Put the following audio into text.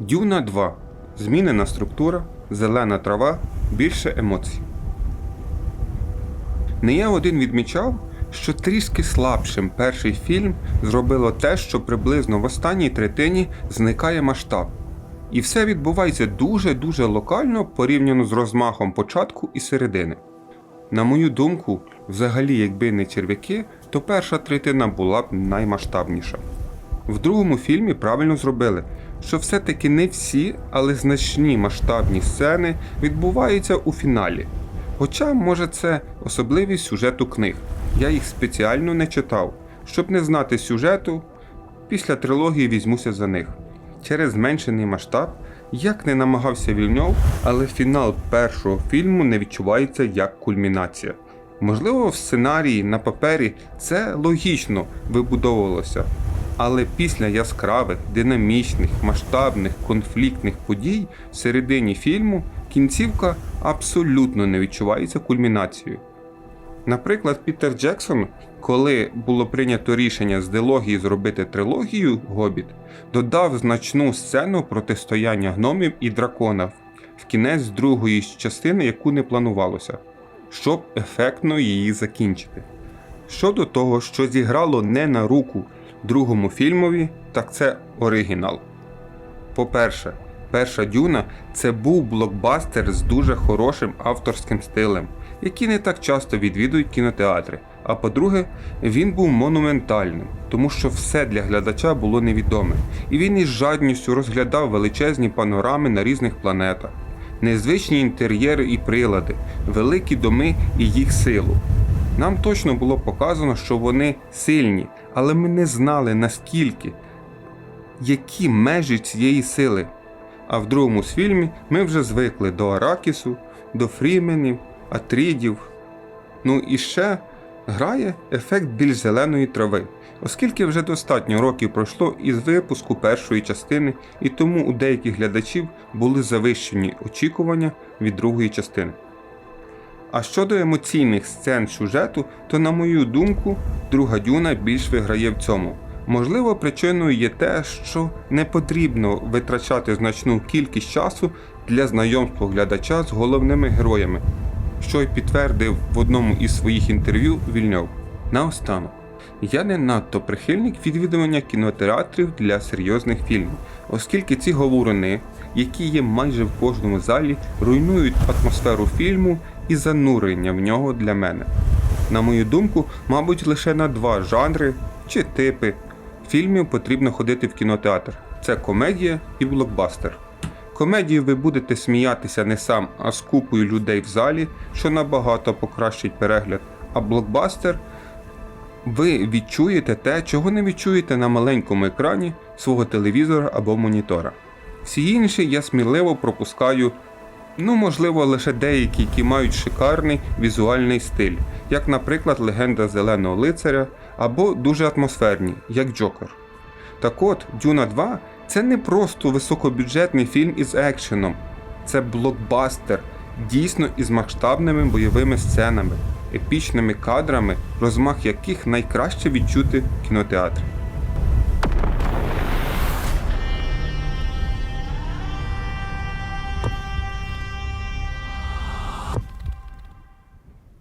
Дюна 2. Змінена структура, зелена трава, більше емоцій. Не я один відмічав, що трішки слабшим перший фільм зробило те, що приблизно в останній третині зникає масштаб. І все відбувається дуже-дуже локально порівняно з розмахом початку і середини. На мою думку, взагалі, якби не черв'яки, то перша третина була б наймасштабніша. В другому фільмі правильно зробили, що все-таки не всі, але значні масштабні сцени відбуваються у фіналі. Хоча, може, це особливість сюжету книг. Я їх спеціально не читав. Щоб не знати сюжету, після трилогії візьмуся за них. Через зменшений масштаб, як не намагався Вільньов, але фінал першого фільму не відчувається як кульмінація. Можливо, в сценарії на папері це логічно вибудовувалося, але після яскравих, динамічних, масштабних, конфліктних подій в середині фільму кінцівка абсолютно не відчувається кульмінацією. Наприклад, Пітер Джексон, коли було прийнято рішення з дилогії зробити трилогію Гобіт, додав значну сцену протистояння гномів і дракона в кінець другої частини, яку не планувалося, щоб ефектно її закінчити. Щодо того, що зіграло не на руку другому фільмові, так це оригінал. По-перше, перша дюна це був блокбастер з дуже хорошим авторським стилем, який не так часто відвідують кінотеатри. А по-друге, він був монументальним, тому що все для глядача було невідоме, і він із жадністю розглядав величезні панорами на різних планетах, незвичні інтер'єри і прилади, великі доми і їх силу. Нам точно було показано, що вони сильні, але ми не знали наскільки, які межі цієї сили. А в другому фільмі ми вже звикли до Аракісу, до Фріменів, Атрідів. Ну і ще грає ефект більш зеленої трави, оскільки вже достатньо років пройшло із випуску першої частини, і тому у деяких глядачів були завищені очікування від другої частини. А щодо емоційних сцен сюжету, то, на мою думку, друга дюна більш виграє в цьому. Можливо, причиною є те, що не потрібно витрачати значну кількість часу для знайомства глядача з головними героями, що й підтвердив в одному із своїх інтерв'ю Вільньов. Наостанок, я не надто прихильник відвідування кінотеатрів для серйозних фільмів, оскільки ці говоруни, які є майже в кожному залі, руйнують атмосферу фільму і занурення в нього для мене. На мою думку, мабуть, лише на два жанри чи типи фільмів потрібно ходити в кінотеатр: це комедія і блокбастер. Комедію ви будете сміятися не сам, а з купою людей в залі, що набагато покращить перегляд. А блокбастер ви відчуєте те, чого не відчуєте на маленькому екрані свого телевізора або монітора. Всі інші я сміливо пропускаю, ну можливо, лише деякі, які мають шикарний візуальний стиль, як, наприклад, легенда Зеленого лицаря або дуже атмосферні, як Джокер. Так от, Дюна 2 це не просто високобюджетний фільм із екшеном, це блокбастер, дійсно із масштабними бойовими сценами, епічними кадрами, розмах яких найкраще відчути в кінотеатрі.